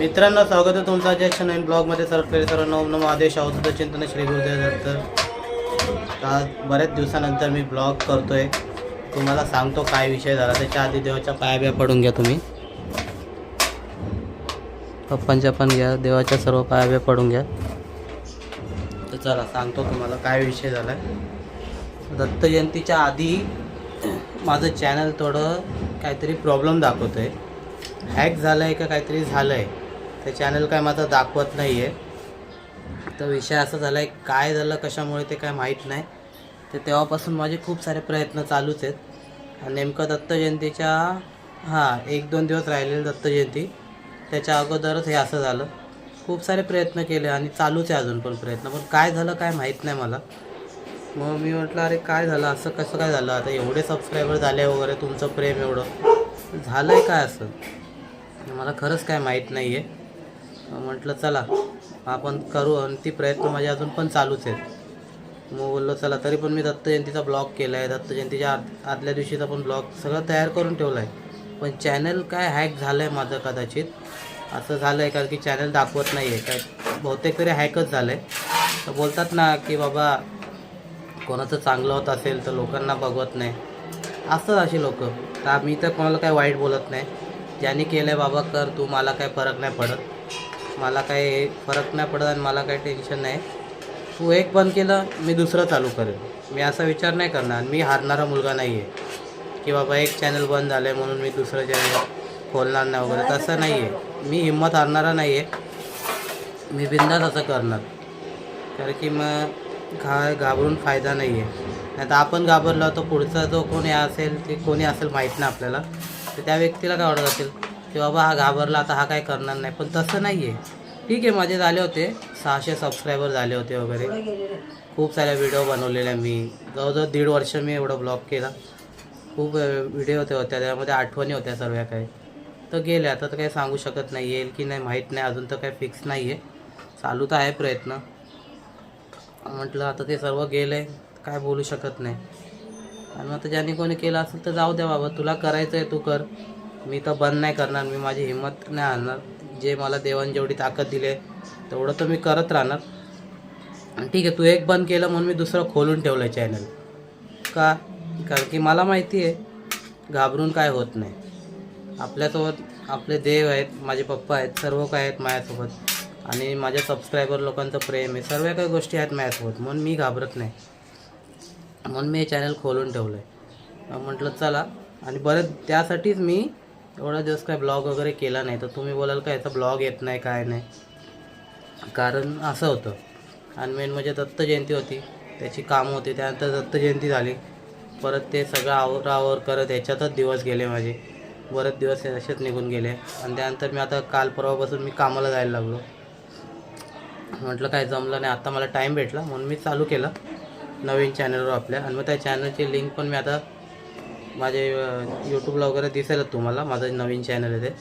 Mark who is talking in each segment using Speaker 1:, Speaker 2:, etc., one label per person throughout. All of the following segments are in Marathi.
Speaker 1: मित्रांनो स्वागत आहे तुमचं अजय नवीन ब्लॉगमध्ये. सर्व पहिले सर्व नव नम आदेश अवधूत चिंतन श्री गुरुदेव दत्त आज बऱ्याच दिवसानंतर मी ब्लॉग करतोय. तुम्हाला सांगतो काय विषय झाला. त्याच्या आधी देवाच्या पायाब्या पडून घ्या तुम्ही. पप्पांच्या पण घ्या. देवाच्या सर्व पायाब्या पडून घ्या. तर चला सांगतो तुम्हाला काय विषय झाला. दत्त जयंतीच्या आधी माझं चॅनल थोडं काहीतरी प्रॉब्लेम दाखवतो आहे हॅक झालं आहे का काहीतरी झालं आहे ते चॅनल काय माझं दाखवत नाही आहे तर विषय असा झाला आहे काय झालं कशामुळे ते काय माहीत नाही. तर तेव्हापासून माझे खूप सारे प्रयत्न चालूच आहेत. आणि नेमकं दत्त जयंतीच्या हां एक दोन दिवस राहिलेली दत्त जयंती. त्याच्या अगोदरच हे असं झालं. खूप सारे प्रयत्न केले आणि चालूच आहे अजून पण प्रयत्न. पण काय झालं काय माहीत नाही मला. मग मी म्हटलं अरे काय झालं? असं कसं काय झालं? आता एवढे सबस्क्रायबर झाले वगैरे तुमचं प्रेम एवढं. झालं आहे काय असं? मला खरंच काय माहीत नाही आहे म्हटलं चला आपण करू आणि ती प्रयत्न माझे अजून पण चालूच आहेत. मग बोललो चला तरी पण मी दत्त जयंतीचा ब्लॉग केला आहे दत्त जयंतीच्या आद आदल्या दिवशीचा पण ब्लॉग सगळं तयार करून ठेवला आहे पण चॅनल काय हॅक झालं आहे माझं कदाचित. असं झालं आहे कारण की चॅनल दाखवत नाही आहे काय बहुतेक तरी हॅकच झालं आहे तर बोलतात ना की बाबा कोणाचं चांगलं होत असेल तर लोकांना बघवत नाही. असतात असे लोक. तर मी तर कोणाला काय वाईट बोलत नाही. ज्याने केलं आहे बाबा कर तू मला काय फरक नाही पडत. मला काय फरक नाही पडत आणि मला काय टेन्शन नाही. तू एक बंद केलं मी दुसरं चालू करेन मी असा विचार नाही करणार. मी हारणारा मुलगा नाही आहे की बाबा एक चॅनल बंद झालं आहे म्हणून मी दुसरं चॅनल खोलणार नाही वगैरे. तसं नाही आहे मी हिंमत हारणारा नाही आहे मी बिंदास असं करणार. कारण की मग घा घाबरून फायदा नाही आहे नाही तर आपण घाबरलो तर पुढचा जो कोणी असेल ते कोणी असेल माहीत नाही आपल्याला. तर त्या व्यक्तीला काय वाटत असेल? की बाबा हा घाबरला आता हा काय करणार नाही. पण तसं नाही आहे ठीक आहे माझे झाले होते. सहाशे सबस्क्रायबर झाले होते वगैरे. खूप साऱ्या व्हिडिओ बनवलेल्या मी. जवळजवळ दीड वर्ष मी एवढं ब्लॉग केला. खूप व्हिडिओ होते होत्या. त्यामध्ये आठवणी होत्या सर्व काही. तर गेले. आता तर काही सांगू शकत नाही. येईल की नाही माहीत नाही. अजून तर काही फिक्स नाही आहे चालू तर आहे प्रयत्न. म्हटलं आता ते सर्व गेलं. आहे काय बोलू शकत नाही. आणि मग आता ज्यांनी कोणी केलं असेल तर जाऊ द्या बाबा. तुला करायचं आहे तू कर. मी तर बंद नाही करणार मी माझी हिंमत नाही आणणार जे मला देवाने जेवढी ताकद दिली आहे तेवढं तर मी करत राहणार. आणि ठीक आहे तू एक बंद केलं म्हणून मी दुसरं खोलून ठेवलं आहे चॅनल का? कारण की मला माहिती आहे घाबरून काय होत नाही. आपल्यासोबत आपले देव आहेत माझे पप्पा आहेत सर्व काय आहेत माझ्यासोबत. आणि माझ्या सबस्क्रायबर लोकांचं प्रेम आहे सर्व काही गोष्टी आहेत माझ्यासोबत. म्हणून मी घाबरत नाही. म्हणून मी हे चॅनल खोलून ठेवलं आहे म्हटलं चला. आणि बरं त्यासाठीच मी एवढा दिवस काय ब्लॉग वगैरे केला नाही तर तुम्ही बोलाल का याचा ब्लॉग येत नाही काय नाही? कारण असं होतं. आणि मेन म्हणजे दत्त जयंती होती. त्याची कामं होती. त्यानंतर दत्त जयंती झाली. परत ते सगळं आवरावर करत याच्यातच दिवस गेले माझे. बरेच दिवस असेच निघून गेले. आणि त्यानंतर मी आता काल परवापासून मी कामाला जायला लागलो. म्हटलं काय जमलं नाही. आता मला टाईम भेटला म्हणून मी चालू केलं नवीन चॅनलवर आपल्या. आणि मग त्या चॅनलची लिंक पण मी आता माझे यूट्यूबला वगैरे दिसेलच तुम्हाला. माझं नवीन चॅनल आहे ते.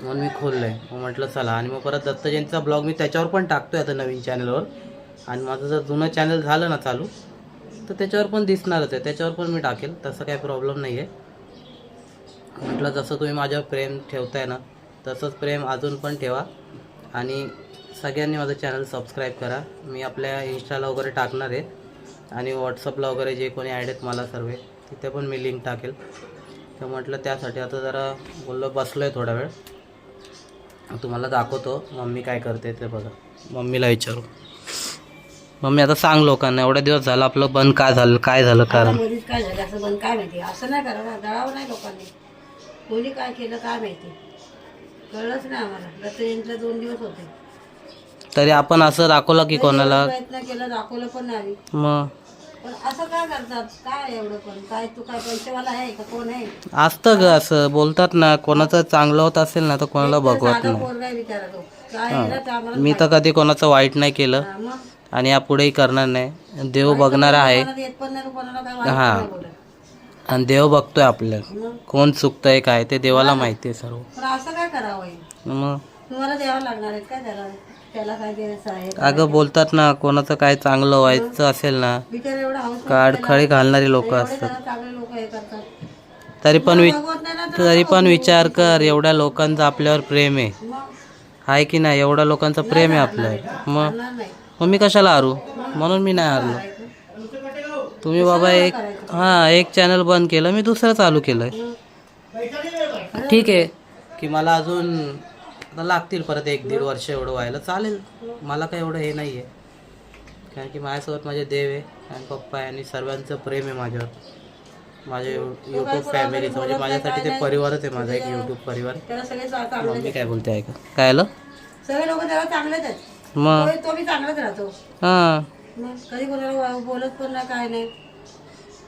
Speaker 1: म्हणून मी खोललं आहे मग म्हटलं चला. आणि मग परत दत्त जयंतीचा ब्लॉग मी त्याच्यावर पण टाकतो आहे आता नवीन चॅनलवर आणि माझं जर जुनं चॅनल झालं ना चालू तर त्याच्यावर पण दिसणारच आहे. त्याच्यावर पण मी टाकेल. तसं काही प्रॉब्लेम नाही आहे म्हटलं जसं तुम्ही माझ्यावर प्रेम ठेवताय ना तसंच प्रेम अजून पण ठेवा. आणि सगळ्यांनी माझं चॅनल सबस्क्राईब करा. मी आपल्या इन्स्टाला वगैरे टाकणार आहे. आणि व्हॉट्सअपला वगैरे जे कोणी ॲड आहेत मला सर्व. तिथे पण मी लिंक टाकेल. तर म्हटलं त्यासाठी आता जरा बोललो बसलो आहे थोडा वेळ. तुम्हाला दाखवतो मम्मी काय करते ते बघा. मम्मीला विचारू. मम्मी आता सांग लोकांना एवढ्या दिवस झालं आपलं बंद काय झालं काय झालं कारण?
Speaker 2: काय झालं असं पण काय माहिती? असं नाही करावं जळावं नाही लोकांनी. कोणी काय केलं काय माहिती? कळलंच नाही आम्हाला. दोन दिवस होते.
Speaker 1: तरी आपण असं दाखवलं की कोणाला?
Speaker 2: प्रयत्न केला दाखवलं पण नाही.
Speaker 1: मग?
Speaker 2: असं काय करतात? काय एवढं पण काय तू काय पैसेवाला आहे का कोण आहे?
Speaker 1: असतं ग असं. बोलतात ना कोणाचं चांगलं होत असेल ना तर कोणाला बघवत
Speaker 2: साधा
Speaker 1: नाही.
Speaker 2: पोरगा तो. काय आम्हाला
Speaker 1: मी तर कधी कोणाचं वाईट नाही केलं.
Speaker 2: मग?
Speaker 1: आणि यापुढेही करणार नाही. देव बघणारा आहे.
Speaker 2: कोणाला येत पण नाही कोणाला काय वाईट
Speaker 1: हा.
Speaker 2: पण नाही बोलत.
Speaker 1: आणि देव बघतोय आपल्याला
Speaker 2: मग?
Speaker 1: कोण चुकतंय काय ते देवाला माहिती आहे सर्व.
Speaker 2: पण असं काय करावं?
Speaker 1: मग?
Speaker 2: तुम्हाला द्यावं लागणार आहे काय त्याला? त्याला काय द्यायचं आहे?
Speaker 1: अगं बोलतात ना कोणाचं काय चांगलं व्हायचं असेल ना
Speaker 2: बिचार एवढा हाऊस
Speaker 1: काडखळी घालणारी लोक असतात.
Speaker 2: जरा चांगले लोक हे करतात.
Speaker 1: तरी पण वि
Speaker 2: बघवत नाही ना तर
Speaker 1: तरी पण विचार कर एवढ्या लोकांचं आपल्यावर प्रेम आहे.
Speaker 2: मग?
Speaker 1: आहे की नाही? एवढा लोकांचं प्रेम आहे आपल्यावर. मग?
Speaker 2: करणार नाही
Speaker 1: मग मी कशाला हारू? म्हणून मी नाही हारलो. तुम्ही बाबा एक हां एक चॅनल बंद केलं मी दुसरं चालू केलं ठीक आहे की मला अजून आता लागतील परत एक दीड वर्ष एवढं व्हायला. चालेल. मला काय एवढं हे नाही आहे कारण की माझ्यासोबत माझे देव आहे आणि पप्पा आहे आणि सर्वांचं प्रेम आहे माझ्यावर. माझ्या यूट्यूब फॅमिलीचं म्हणजे माझ्यासाठी ते परिवारच आहे माझा एक यूट्यूब परिवार. मम्मी काय बोलते ऐका. काय आलं?
Speaker 2: सगळे लोक त्याला चांगलेच आहेत.
Speaker 1: मग?
Speaker 2: तो- बी चांगलाच राहतो.
Speaker 1: हां.
Speaker 2: कधी कोणाला बोलत पण नाही काय नाही.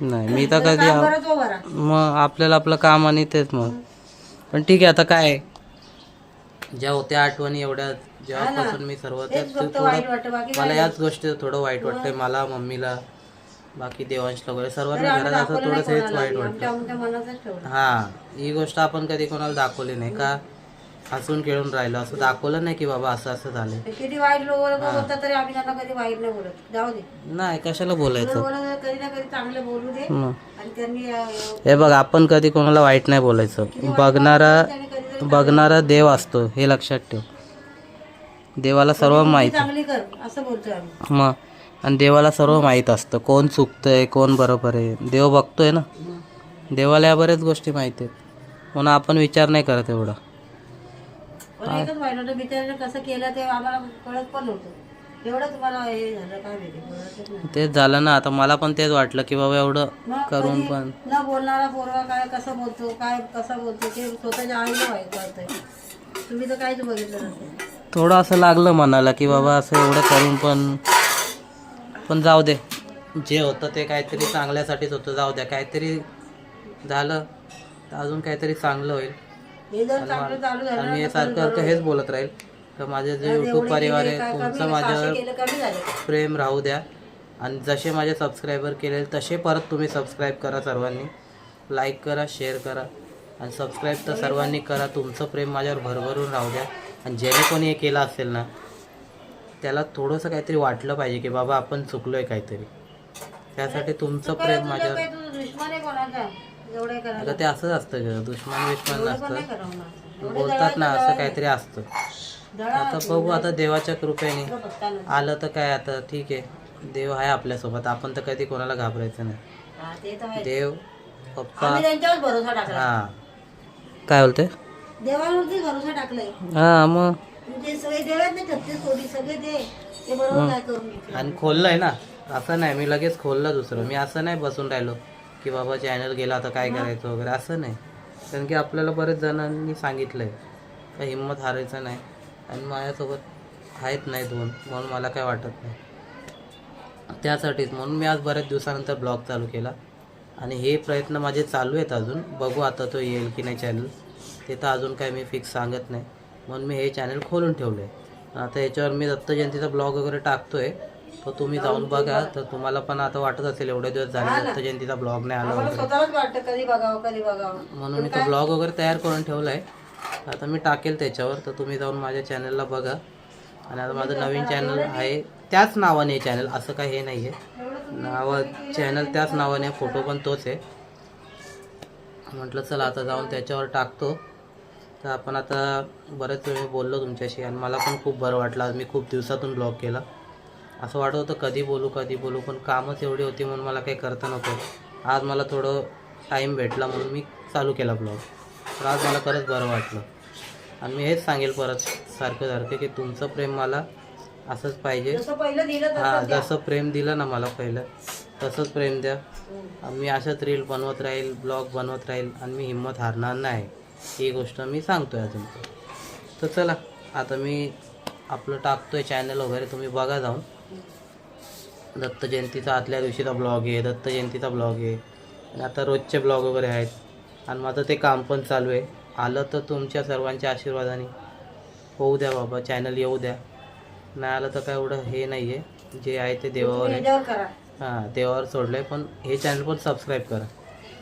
Speaker 1: नाही मी तर कधी मग आपल्याला आपलं काम आणि तेच मग. पण ठीक आहे आता काय ज्या होत्या आठवणी एवढ्या जेव्हापासून मी सर्व त्यात
Speaker 2: तेच फक्त वाईट वाटतं बाकी
Speaker 1: मला याच गोष्टी थोडं वाईट वाटतंय मला मम्मीला बाकी देवांशला वगैरे. सर्वांना घरात असं थोडंसं हेच वाईट वाटतं.
Speaker 2: आमच्या आमच्या मनातच ठेवलं.
Speaker 1: हा ही गोष्ट आपण कधी कोणाला दाखवली नाही का? हसून खेळून राहिलो असं दाखवलं नाही की बाबा असं असं झालं
Speaker 2: ते किती वाईट लोक बोलतात तरी आम्ही त्यांना कधी वाईट नाही बोलत. जाऊ दे.
Speaker 1: नाही कशाला बोलायचं?
Speaker 2: बोलत कधी ना कधी चांगले बोलू दे. आणि त्यांनी अं,
Speaker 1: हे बघ आपण कधी कोणाला वाईट नाही बोलायचं. बघणारा बघणारा देव असतो हे लक्षात ठेव. देवाला सर्व माहीत
Speaker 2: चांगली कर असं बोलतोय आम्ही.
Speaker 1: मग आणि देवाला सर्व माहीत असतं कोण चुकतंय कोण बरोबर आहे. देव बघतोय ना? देवाला या बऱ्याच गोष्टी माहिती आहेत. म्हणून आपण विचार नाही करत एवढा.
Speaker 2: पण एकच वाईट वाटतं बिचाराने कसं केलं ते आम्हाला कळत पण नव्हतं. हे झालं काय माहिती कळतच नाही.
Speaker 1: तेच झालं ना आता मला पण तेच वाटलं की बाबा एवढं
Speaker 2: मग
Speaker 1: करून
Speaker 2: कधी
Speaker 1: पण.
Speaker 2: न बोलणारा पोरगा काय कसं बोलतो काय कसं बोलतो ते स्वतःच्या आईला वाटतंय. तुम्ही तर काहीच बघितलं नसेल.
Speaker 1: थोडं असं लागलं मनाला की बाबा असं एवढं करून पण पण जाऊ दे. जे होतं ते काहीतरी चांगल्यासाठीच होतं जाऊ द्या. काहीतरी झालं तर अजून काहीतरी चांगलं होईल.
Speaker 2: हे जर चांगलं चालू झालं
Speaker 1: आणि मी सारखं सारखं हेच बोलत राहील. तर माझे जे यूट्यूब परिवार आहे तुमचं माझ्यावर प्रेम राहू द्या. आणि जसे माझे सबस्क्रायबर केले तसे परत तुम्ही सबस्क्राईब करा सर्वांनी. लाईक करा शेअर करा. आणि सबस्क्राईब तर सर्वांनी करा. तुमचं प्रेम माझ्यावर भरभरून राहू द्या. आणि ज्याने कोणी हे केलं असेल ना त्याला थोडंसं काहीतरी वाटलं पाहिजे की बाबा आपण चुकलोय काहीतरी. त्यासाठी तुमचं प्रेम माझ्यावर
Speaker 2: आहे
Speaker 1: आता ते असंच असतं दुश्मन विश्मन नसतं.
Speaker 2: ना.
Speaker 1: बोलतात ना असं काहीतरी असतं. आता बघू आता देवाच्या कृपेने. आलं तर काय आता? ठीक आहे. देव आहे आपल्यासोबत. आपण तर कधी कोणाला घाबरायचं नाही.
Speaker 2: तर.
Speaker 1: देव पप्पा. हा. काय बोलते
Speaker 2: देवावरती भरोसा टाकलाय.
Speaker 1: हा मग?
Speaker 2: म्हणजे
Speaker 1: आणि खोललंय ना? असं नाही मी लगेच खोललं दुसरं. मी असं नाही बसून राहिलो की बाबा चॅनल गेला आता काय करायचं वगैरे. असं नाही. कारण की आपल्याला बरेच जणांनी सांगितलं आहे का हिंमत हारायचं नाही. आणि माझ्यासोबत आहेत नाही दोन म्हणून मला काय वाटत नाही. त्यासाठीच म्हणून मी आज बऱ्याच दिवसानंतर ब्लॉग चालू केला. आणि हे प्रयत्न माझे चालू आहेत अजून. बघू आता तो येईल की नाही चॅनल ते तर अजून काय मी फिक्स सांगत नाही. म्हणून मी हे चॅनल खोलून ठेवलं आहे आता याच्यावर मी दत्त जयंतीचा ब्लॉग वगैरे टाकतो आहे तो तुम्ही जाऊन बघा. तर तुम्हाला पण आता वाटत असेल एवढे दिवस झाले दत्त जयंतीचा ब्लॉग नाही आला
Speaker 2: स्वतःलाच वाटतं कधी बघावं कधी बघावं.
Speaker 1: म्हणून मी तो ब्लॉग वगैरे तयार करून ठेवला आहे आता मी टाकेल त्याच्यावर. तर तुम्ही जाऊन माझ्या चॅनलला बघा. आणि आता माझं नवीन चॅनल आहे. त्याच नावाने चॅनल असं काही हे नाही आहे नाव चॅनल त्याच नावाने आहे, फोटो पण तोच आहे. म्हटलं चला आता जाऊन त्याच्यावर टाकतो. तर आपण आता बरेच वेळ बोललो तुमच्याशी. आणि मला पण खूप बरं वाटलं. मी खूप दिवसातून ब्लॉग केला. असं वाटत होतं कधी बोलू कधी बोलू पण कामच एवढी होती म्हणून मला काही करता नव्हतं. आज मला थोडं टाईम भेटला म्हणून मी चालू केला ब्लॉग तर आज मला खरंच बरं वाटलं. आणि मी हेच सांगेल परत सारखं सारखं की तुमचं प्रेम मला असंच पाहिजे. हां. जसं प्रेम दिलं ना मला पहिलं तसंच प्रेम द्या. आणि मी अशाच रील बनवत राहील ब्लॉग बनवत राहील आणि मी हिंमत हारणार नाही. ही गोष्ट मी सांगतोय अजून. तर चला आता मी आपलं टाकतोय चॅनल वगैरे तुम्ही बघा जाऊन. दत्त जयंतीचा आदल्या दिवशीचा ब्लॉग आहे दत्त जयंतीचा ब्लॉग आहे. आणि आता रोजचे ब्लॉग वगैरे आहेत. आणि माझं ते काम पण चालू आहे. आलं तर तुमच्या सर्वांच्या आशीर्वादाने. होऊ द्या बाबा चॅनल येऊ द्या. नाही आलं तर काय एवढं हे नाही आहे जे आहे ते देवावर आहे. हां देवावर सोडलं आहे पण हे चॅनल पण सबस्क्राईब करा.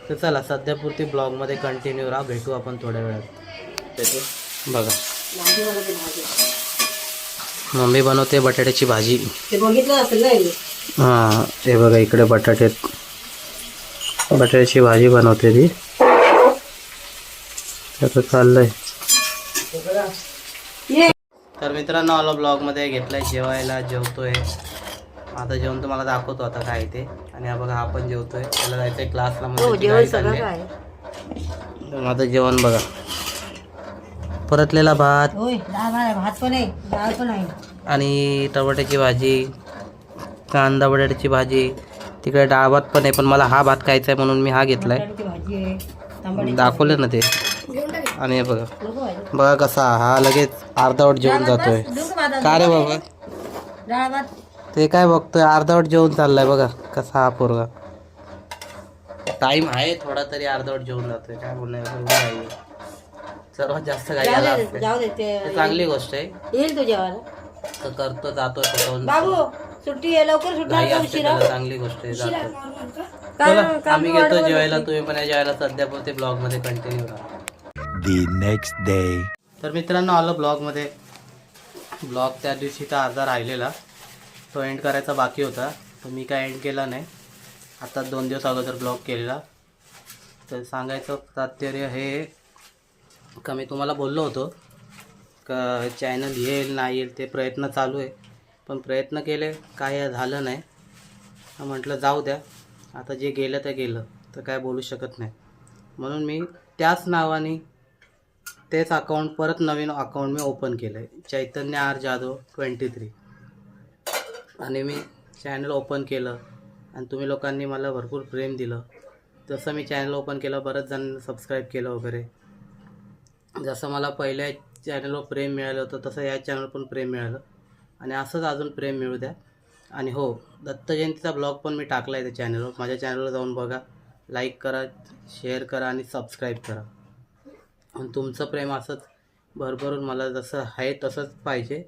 Speaker 1: तर चला सध्यापुरती ब्लॉगमध्ये कंटिन्यू राहा. भेटू आपण थोड्या वेळात. त्याचे बघा. मम्मी बनवते बटाट्याची भाजी.
Speaker 2: ते बघितलं असेल ना हे?
Speaker 1: हां बघा इकडे बटाटे आहेत. बटाट्याची भाजी बनवते ती. आता चाललंय. तर मित्रांनो आलो ब्लॉगमध्ये. घेतलाय जेवायला जेवतोय. आता जेवण तुम्हाला दाखवतो आता काय ते. आणि हा बघा हा पण जेवतोय. त्याला जायचंय क्लासला
Speaker 2: हो
Speaker 1: माझं जेवण बघा. परतलेला भात.
Speaker 2: होय डाळ भात भात पण आहे डाळ पण आहे.
Speaker 1: आणि टमाट्याची भाजी कांदा बटाट्याची भाजी तिकडे डाळ भात पण आहे पण मला हा भात खायचा आहे म्हणून मी हा घेतलाय.
Speaker 2: बटाट्याची भाजी आहे तांबडी
Speaker 1: दाखवलं ना ते. आणि हे बघा.
Speaker 2: भाजी
Speaker 1: बघा कसा हा लगेच अर्धावट जेवून जातोय.
Speaker 2: भात
Speaker 1: का रे बाबा?
Speaker 2: डाळ भात.
Speaker 1: ते काय बघतोय अर्धावट जेवून चाललाय बघा कसा हा पोरगा. टाइम आहे थोडा तरी अर्धावट जेवून जातोय काय बोलणार एवढं. सर्वात जास्त काही आला
Speaker 2: जाऊ
Speaker 1: असते.
Speaker 2: दे जाऊ दे
Speaker 1: ते
Speaker 2: ते
Speaker 1: चांगली गोष्ट आहे.
Speaker 2: येईल तू जेवायला.
Speaker 1: तर करतो जातो स्वतःहून.
Speaker 2: बाबू सुट्टी आहे लवकर सुटणार
Speaker 1: घाई
Speaker 2: का
Speaker 1: असते
Speaker 2: उशिरा.
Speaker 1: त्याला, चांगली गोष्ट आहे जातो. चला आम्ही
Speaker 2: वाढवत
Speaker 1: घेतो जेवायला
Speaker 2: होती?
Speaker 1: तुम्ही पण या जेवायला सध्या पण ते ब्लॉगमध्ये कंटिन्यू राहा.
Speaker 3: The next day.
Speaker 1: तर मित्रांनो आलं ब्लॉगमध्ये ब्लॉग त्या दिवशीचा आजार राहिलेला. तो एंड करायचा बाकी होता. तर मी काय एंड केला नाही. आता दोन दिवस अगोदर ब्लॉग केलेला. तर सांगायचं तात्पर्य हे का मी तुम्हाला बोललो होतो का चॅनल येईल नाही येईल ते प्रयत्न चालू आहे. पण प्रयत्न केले काय झालं नाही. म्हटलं जाऊ द्या. आता जे गेलं ते गेलं. तर काय बोलू शकत नाही. म्हणून मी त्याच नावाने तेच अकाउंट परत नवीन अकाउंट मी ओपन केलं आहे Chaitanya R Jadhav twenty three आणि मी चॅनल ओपन केलं. आणि तुम्ही लोकांनी मला भरपूर प्रेम दिलं. जसं मी चॅनल ओपन केलं बरंच जण सबस्क्राईब केलं वगैरे. जसं मला पहिल्या चॅनलवर प्रेम मिळालं होतं तसं या चॅनल पण प्रेम मिळालं. आणि असंच अजून प्रेम मिळू द्या. आणि हो दत्त जयंतीचा ब्लॉग पण मी टाकला आहे त्या चॅनलवर माझ्या चॅनलवर जाऊन बघा. लाईक करा शेअर करा आणि सबस्क्राईब करा. आणि तुमचं प्रेम असंच भरभरून मला जसं आहे तसंच पाहिजे.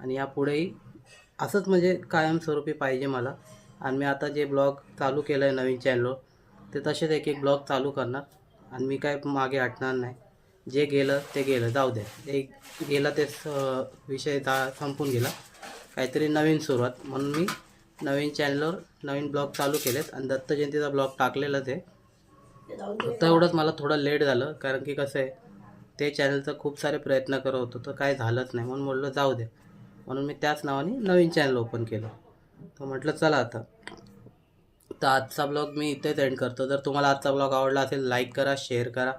Speaker 1: आणि यापुढेही असंच म्हणजे कायमस्वरूपी पाहिजे मला. आणि मी आता जे ब्लॉग चालू केलं आहे नवीन चॅनलवर ते तसेच एक एक ब्लॉग चालू करणार. आणि मी काय मागे हटणार नाही. जे गेलं ते गेलं. जाऊ द्या एक गेलं ते स विषय दा संपून गेला. काहीतरी नवीन सुरुवात. म्हणून मी नवीन चॅनलवर नवीन ब्लॉग चालू केलेत आणि दत्त जयंतीचा ब्लॉग टाकलेलाच आहे फक्त एवढंच मला थोडं लेट झालं. कारण की कसं आहे ते चॅनलचं खूप सारे प्रयत्न करत होतो. तर काय झालंच नाही. म्हणून म्हटलं जाऊ दे. म्हणून मी त्याच नावाने नवीन चॅनल ओपन केलं. तर म्हटलं चला आता. तर आजचा ब्लॉग मी इथेच एंड करतो. जर तुम्हाला आजचा ब्लॉग आवडला असेल लाईक करा शेअर करा.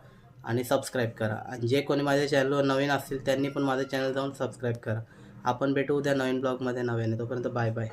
Speaker 1: आणि सबस्क्राईब करा. आणि जे कोणी माझ्या चॅनलवर नवीन असतील त्यांनी पण माझं चॅनल जाऊन सबस्क्राईब करा. आपण भेटू उद्या नवीन ब्लॉगमध्ये नव्याने. तोपर्यंत बाय बाय